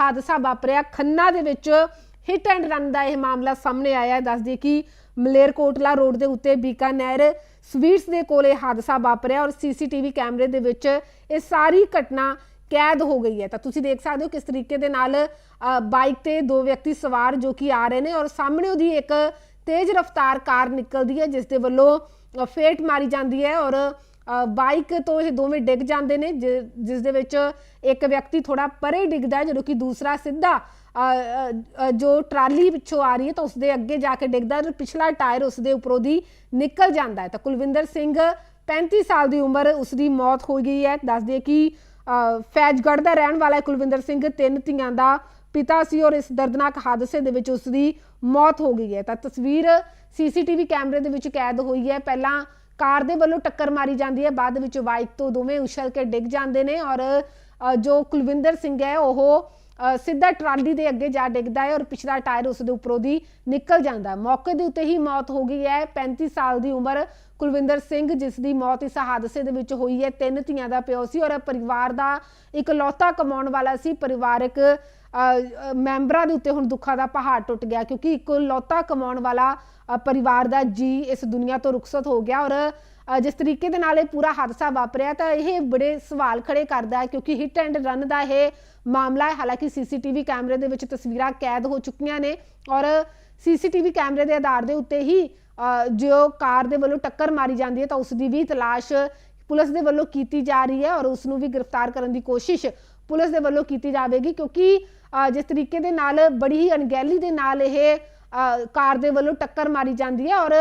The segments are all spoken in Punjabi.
ਹਾਦਸਾ ਵਾਪਰਿਆ। ਖੰਨਾ ਦੇ ਵਿੱਚ ਹਿੱਟ ਐਂਡ ਰਨ ਦਾ ਇਹ ਮਾਮਲਾ ਸਾਹਮਣੇ ਆਇਆ ਦੱਸਦੀ ਕਿ ਮਲੇਰਕੋਟਲਾ ਰੋਡ ਦੇ ਉੱਤੇ ਬੀਕਾਨੇਰ ਸਵੀਟਸ ਦੇ ਕੋਲੇ ਹਾਦਸਾ ਵਾਪਰਿਆ ਔਰ ਸੀਸੀਟੀਵੀ ਕੈਮਰੇ ਦੇ ਵਿੱਚ ਇਹ ਸਾਰੀ ਘਟਨਾ ਕੈਦ ਹੋ ਗਈ ਹੈ। ਤਾਂ ਤੁਸੀਂ ਦੇਖ ਸਕਦੇ ਹੋ ਕਿਸ ਤਰੀਕੇ ਦੇ ਨਾਲ ਬਾਈਕ ਤੇ ਦੋ ਵਿਅਕਤੀ ਸਵਾਰ ਜੋ ਕਿ ਆ ਰਹੇ ਨੇ ਔਰ ਸਾਹਮਣੇ ਉਹਦੀ ਇੱਕ ਤੇਜ਼ ਰਫ਼ਤਾਰ ਕਾਰ ਨਿਕਲਦੀ ਹੈ, ਜਿਸ ਦੇ ਵੱਲੋਂ ਫੇਟ ਮਾਰੀ ਜਾਂਦੀ ਹੈ ਔਰ ਬਾਈਕ ਤੋਂ ਇਹ ਦੋਵੇਂ ਡਿੱਗ ਜਾਂਦੇ ਨੇ ਜਿ- ਜਿਸ ਦੇ ਵਿੱਚ ਇੱਕ ਵਿਅਕਤੀ ਥੋੜਾ ਪਰੇ ਡਿੱਗਦਾ ਜਦੋਂ ਕਿ ਦੂਸਰਾ ਸਿੱਧਾ ਜੋ ਟਰਾਲੀ ਪਿੱਛੋਂ ਆ ਰਹੀ ਹੈ ਤਾਂ ਉਸਦੇ ਅੱਗੇ ਜਾ ਕੇ ਡਿੱਗਦਾ ਹੈ ਔਰ ਪਿਛਲਾ ਟਾਇਰ ਉਸਦੇ ਉੱਪਰੋਂ ਦੀ ਨਿਕਲ ਜਾਂਦਾ ਹੈ। ਤਾਂ ਕੁਲਵਿੰਦਰ ਸਿੰਘ 35 ਸਾਲ ਦੀ ਉਮਰ ਉਸਦੀ ਮੌਤ ਹੋ ਗਈ ਹੈ। ਦੱਸ ਦਈਏ ਕਿ ਅ, ਫੈਜ਼ਗੜ੍ਹ ਦਾ ਰਹਿਣ ਵਾਲਾ ਕੁਲਵਿੰਦਰ ਸਿੰਘ ਤਿੰਨ ਧੀਆਂ ਦਾ ਪਿਤਾ ਸੀ ਔਰ ਇਸ ਦਰਦਨਾਕ ਹਾਦਸੇ ਦੇ ਵਿੱਚ ਉਸ ਦੀ ਮੌਤ ਹੋ ਗਈ ਹੈ। ਤਾਂ ਤਸਵੀਰ ਸੀਸੀਟੀਵੀ ਕੈਮਰੇ ਦੇ ਵਿੱਚ ਕੈਦ ਹੋਈ ਹੈ। ਪਹਿਲਾਂ ਕਾਰ ਦੇ ਵੱਲੋਂ ਟੱਕਰ ਮਾਰੀ ਜਾਂਦੀ ਹੈ। ਬਾਅਦ ਵਿੱਚ ਬਾਈਕ ਤੋਂ ਦੋਵੇਂ ਉਛਲ ਕੇ ਡਿੱਗ ਜਾਂਦੇ ਨੇ ਔਰ ਜੋ ਕੁਲਵਿੰਦਰ ਸਿੰਘ ਹੈ ਉਹ ਸਿੱਧਾ ਟਰਾਲੀ ਦੇ ਅੱਗੇ ਜਾ ਡਿੱਗਦਾ ਹੈ ਔਰ ਪਿਛਲਾ ਟਾਇਰ ਉਸ ਦੇ ਉੱਪਰੋਂ ਦੀ ਨਿਕਲ ਜਾਂਦਾ ਹੈ। ਮੌਕੇ ਦੇ ਉੱਤੇ ਹੀ ਮੌਤ ਹੋ ਗਈ ਹੈ। 35 ਸਾਲ ਦੀ ਉਮਰ ਕੁਲਵਿੰਦਰ ਸਿੰਘ ਜਿਸ ਦੀ ਮੌਤ ਇਸ ਹਾਦਸੇ ਦੇ ਵਿੱਚ ਹੋਈ ਹੈ। ਤਿੰਨ ਧੀਆਂ ਦਾ ਪਿਓ ਸੀ ਔਰ ਪਰਿਵਾਰ ਦਾ ਇਕਲੌਤਾ ਕਮਾਉਣ ਵਾਲਾ ਸੀ। ਪਰਿਵਾਰਕ ਅ, ਮੈਂਬਰਾਂ ਦੇ ਉੱਤੇ ਹੁਣ ਦੁੱਖਾਂ ਦਾ ਪਹਾੜ ਟੁੱਟ ਗਿਆ ਕਿਉਂਕਿ ਇਕਲੌਤਾ ਕਮਾਉਣ ਵਾਲਾ ਪਰਿਵਾਰ ਦਾ ਜੀ ਇਸ ਦੁਨੀਆ ਤੋਂ ਰੁਖਸਤ ਹੋ ਗਿਆ ਔਰ ਜਿਸ ਤਰੀਕੇ ਦੇ ਨਾਲ ਇਹ ਪੂਰਾ ਹਾਦਸਾ ਵਾਪਰਿਆ ਤਾਂ ਇਹ ਬੜੇ ਸਵਾਲ ਖੜੇ ਕਰਦਾ ਹੈ ਕਿਉਂਕਿ ਹਿੱਟ ਐਂਡ ਰਨ ਦਾ ਇਹ ਮਾਮਲਾ ਹੈ। ਹਾਲਾਂਕਿ ਸੀਸੀਟੀਵੀ ਕੈਮਰੇ ਦੇ ਵਿੱਚ ਤਸਵੀਰਾਂ ਕੈਦ ਹੋ ਚੁੱਕੀਆਂ ਨੇ ਔਰ ਸੀਸੀਟੀਵੀ ਕੈਮਰੇ ਦੇ ਆਧਾਰ ਦੇ ਉੱਤੇ ਹੀ ਜੋ ਕਾਰ ਦੇ ਵੱਲੋਂ ਟੱਕਰ ਮਾਰੀ ਜਾਂਦੀ ਹੈ ਤਾਂ ਉਸ ਦੀ ਵੀ ਤਲਾਸ਼ ਪੁਲਿਸ ਦੇ ਵੱਲੋਂ ਕੀਤੀ ਜਾ ਰਹੀ ਹੈ ਔਰ ਉਸ ਨੂੰ ਵੀ ਗ੍ਰਿਫਤਾਰ ਕਰਨ ਦੀ ਕੋਸ਼ਿਸ਼ ਪੁਲਿਸ ਦੇ ਵੱਲੋਂ ਕੀਤੀ ਜਾਵੇਗੀ ਕਿਉਂਕਿ ਜਿਸ ਤਰੀਕੇ ਦੇ ਨਾਲ ਬੜੀ ਹੀ ਅਣਗਹਿਲੀ ਦੇ ਨਾਲ ਇਹ ਕਾਰ ਦੇ ਵੱਲੋਂ ਟੱਕਰ ਮਾਰੀ ਜਾਂਦੀ ਹੈ ਔਰ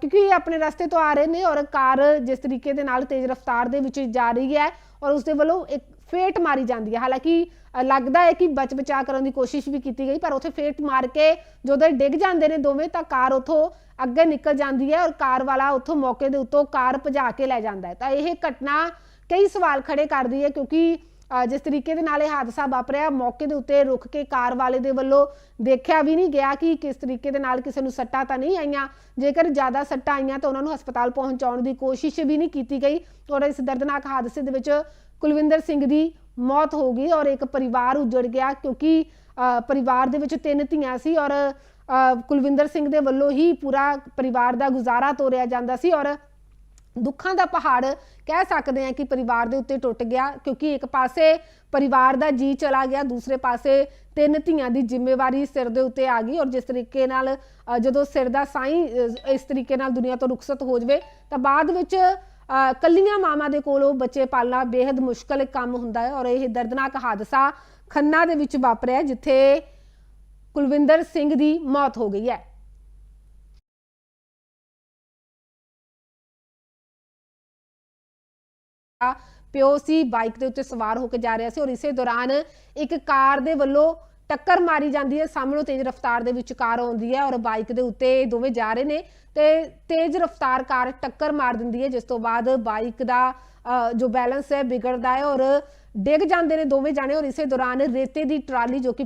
ਕਿਉਂਕਿ ਆਪਣੇ ਰਸਤੇ ਤੋਂ ਆ ਰਹੇ ਨੇ ਔਰ ਕਾਰ ਜਿਸ ਤਰੀਕੇ ਦੇ ਨਾਲ ਤੇਜ਼ ਰਫ਼ਤਾਰ ਦੇ ਵਿੱਚ ਜਾ ਰਹੀ ਹੈ ਔਰ ਉਸ ਦੇ ਵੱਲੋਂ ਇੱਕ ਫੇਟ ਮਾਰੀ ਜਾਂਦੀ ਹੈ। ਹਾਲਾਂਕਿ ਲੱਗਦਾ ਹੈ ਕਿ ਬਚ ਬਚਾ ਕਰਨ ਦੀ ਕੋਸ਼ਿਸ਼ ਵੀ ਕੀਤੀ ਗਈ, ਪਰ ਉੱਥੇ ਫੇਟ ਮਾਰ ਕੇ ਜਦੋਂ ਇਹ ਡਿੱਗ ਜਾਂਦੇ ਨੇ ਦੋਵੇਂ ਤਾਂ ਕਾਰ ਉੱਥੋਂ ਅੱਗੇ ਨਿਕਲ ਜਾਂਦੀ ਹੈ ਔਰ ਕਾਰ ਵਾਲਾ ਉੱਥੋਂ ਮੌਕੇ ਦੇ ਉੱਤੋਂ ਕਾਰ ਭਜਾ ਕੇ ਲੈ ਜਾਂਦਾ ਹੈ। ਤਾਂ ਇਹ ਘਟਨਾ ਕਈ ਸਵਾਲ ਖੜੇ ਕਰਦੀ ਹੈ ਕਿਉਂਕਿ ਜਿਸ ਤਰੀਕੇ ਦੇ ਨਾਲ ਇਹ ਹਾਦਸਾ ਵਾਪਰਿਆ ਮੌਕੇ ਦੇ ਉੱਤੇ ਰੁਕ ਕੇ ਕਾਰ ਵਾਲੇ ਦੇ ਵੱਲੋਂ ਦੇਖਿਆ ਵੀ ਨਹੀਂ ਗਿਆ ਕਿ ਕਿਸ ਤਰੀਕੇ ਦੇ ਨਾਲ ਕਿਸੇ ਨੂੰ ਸੱਟਾਂ ਤਾਂ ਨਹੀਂ ਆਈਆਂ। ਜੇਕਰ ਜ਼ਿਆਦਾ ਸੱਟਾਂ ਆਈਆਂ ਤਾਂ ਉਹਨਾਂ ਨੂੰ ਹਸਪਤਾਲ ਪਹੁੰਚਾਉਣ ਦੀ ਕੋਸ਼ਿਸ਼ ਵੀ ਨਹੀਂ ਕੀਤੀ ਗਈ ਔਰ ਇਸ ਦਰਦਨਾਕ ਹਾਦਸੇ ਦੇ ਵਿੱਚ ਕੁਲਵਿੰਦਰ ਸਿੰਘ ਦੀ ਮੌਤ ਹੋ ਗਈ ਔਰ ਇੱਕ ਪਰਿਵਾਰ ਉਜੜ ਗਿਆ ਕਿਉਂਕਿ ਅ, ਪਰਿਵਾਰ ਦੇ ਵਿੱਚ ਤਿੰਨ ਧੀਆਂ ਸੀ ਔਰ ਕੁਲਵਿੰਦਰ ਸਿੰਘ ਦੇ ਵੱਲੋਂ ਹੀ ਪੂਰਾ ਪਰਿਵਾਰ ਦਾ ਗੁਜ਼ਾਰਾ ਤੋਰਿਆ ਜਾਂਦਾ ਸੀ ਔਰ ਦੁੱਖਾਂ ਦਾ ਪਹਾੜ ਕਹਿ ਸਕਦੇ ਹਾਂ ਕਿ ਪਰਿਵਾਰ ਦੇ ਉੱਤੇ ਟੁੱਟ ਗਿਆ ਕਿਉਂਕਿ ਇੱਕ ਪਾਸੇ ਪਰਿਵਾਰ ਦਾ ਜੀ ਚਲਾ ਗਿਆ ਦੂਸਰੇ ਪਾਸੇ ਤਿੰਨ ਧੀਆਂ ਦੀ ਜ਼ਿੰਮੇਵਾਰੀ ਸਿਰ ਦੇ ਉੱਤੇ ਆ ਗਈ ਔਰ ਜਿਸ ਤਰੀਕੇ ਨਾਲ ਜਦੋਂ ਸਿਰ ਦਾ ਸਾਈਂ ਇਸ ਤਰੀਕੇ ਨਾਲ ਦੁਨੀਆ ਤੋਂ ਰੁਖਸਤ ਹੋ ਜਾਵੇ ਤਾਂ ਬਾਅਦ ਵਿੱਚ ਅ, ਕੱਲੀਆਂ ਮਾਵਾਂ ਦੇ ਕੋਲੋਂ ਬੱਚੇ ਪਾਲਣਾ ਬੇहद ਮੁਸ਼ਕਲ ਕੰਮ ਹੁੰਦਾ ਹੈ ਔਰ ਇਹ ਦਰਦਨਾਕ ਹਾਦਸਾ ਖੰਨਾ ਦੇ ਵਿੱਚ ਵਾਪਰਿਆ ਜਿੱਥੇ ਕੁਲਵਿੰਦਰ ਸਿੰਘ ਦੀ ਮੌਤ ਹੋ ਗਈ ਹੈ। ਪਿਓ ਸੀ ਬਾਈਕ ਦੇ ਉੱਤੇ ਸਵਾਰ ਹੋ ਕੇ ਜਾ ਰਿਹਾ ਸੀ ਔਰ ਇਸੇ ਦੌਰਾਨ ਇੱਕ ਕਾਰ ਦੇ ਵੱਲੋਂ ਟੱਕਰ ਮਾਰੀ ਜਾਂਦੀ ਹੈ। ਸਾਹਮਣੋਂ ਤੇਜ਼ ਰਫ਼ਤਾਰ ਦੇ ਵਿੱਚ ਕਾਰ ਆਉਂਦੀ ਹੈ ਔਰ ਬਾਈਕ ਦੇ ਉੱਤੇ ਦੋਵੇਂ ਜਾ ਰਹੇ ਨੇ ਤੇ ਤੇਜ਼ ਰਫ਼ਤਾਰ ਕਾਰ ਟੱਕਰ ਮਾਰ ਦਿੰਦੀ ਹੈ ਜਿਸ ਤੋਂ ਬਾਅਦ ਬਾਈਕ ਦਾ ਅ, ਜੋ ਬੈਲੈਂਸ ਹੈ ਵਿਗੜਦਾ ਹੈ ਔਰ ਡਿੱਗ ਜਾਂਦੇ ਨੇ ਦੋਵੇਂ ਜਾਣੇ ਔਰ ਇਸੇ ਦੌਰਾਨ ਰੇਤੇ ਦੀ ਟਰਾਲੀ ਜੋ ਕਿ